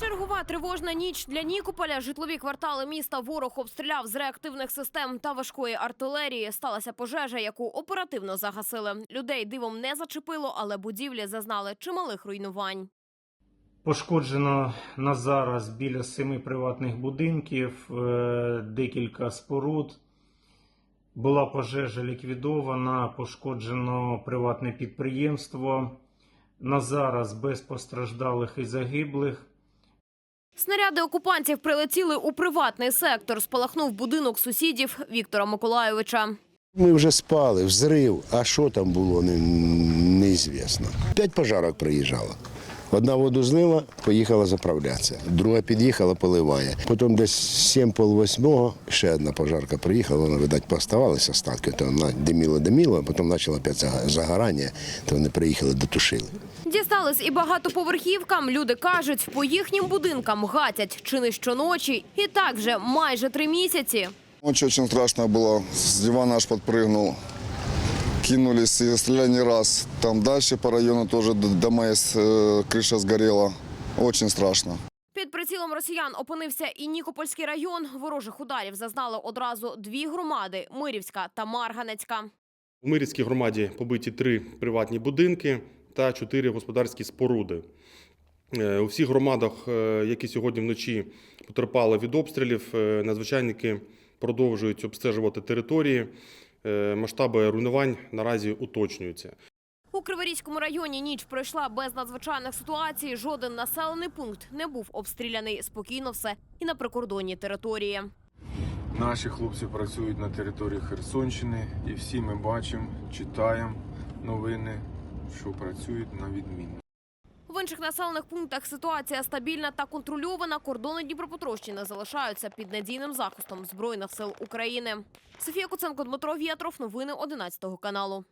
Чергова тривожна ніч для Нікополя. Житлові квартали міста ворог обстріляв з реактивних систем та важкої артилерії. Сталася пожежа, яку оперативно загасили. Людей дивом не зачепило, але будівлі зазнали чималих руйнувань. Пошкоджено на зараз біля семи приватних будинків, е, декілька споруд. Була пожежа ліквідована, пошкоджено приватне підприємство. На зараз без постраждалих і загиблих. Снаряди окупантів прилетіли у приватний сектор. Спалахнув будинок сусідів Віктора Миколайовича. Ми вже спали, взрив, а що там було, не, неізвісно. П'ять пожарок приїжджало. Одна воду злила, поїхала заправлятися. Друга під'їхала, поливає. Потім десь сім пол восьмого ще одна пожарка приїхала, вона, видать, поставалися остатки, то вона диміла, диміла, а потім почало опять загорання, то вони приїхали, дотушили. Дістались і багатоповерхівкам. Люди кажуть, по їхнім будинкам гатять чи не щоночі. І так вже майже три місяці. Ночью очень страшно было. С дивана аж подпрыгнул. Кинулись и стреляли не раз. Там дальше по району тоже дома есть, э, крыша сгорела. Очень страшно. Під прицілом росіян опинився і Нікопольський район. Ворожих ударів зазнали одразу дві громади – Мирівська та Марганецька. У Мирівській громаді побиті три приватні будинки та чотири господарські споруди. Е, У всіх громадах, е, які сьогодні вночі потерпали від обстрілів, е, надзвичайники продовжують обстежувати території. Е, Масштаби руйнувань наразі уточнюються. У Криворізькому районі ніч пройшла без надзвичайних ситуацій. Жоден населений пункт не був обстріляний. Спокійно все і на прикордонній території. Наші хлопці працюють на території Херсонщини, і всі ми бачимо, читаємо новини, що працюють на відмінно. В інших населених пунктах ситуація стабільна та контрольована. Кордони Дніпропетровщини залишаються під надійним захистом Збройних сил України. Софія Куценко, Дмитро В'ятров, Новини 11 каналу.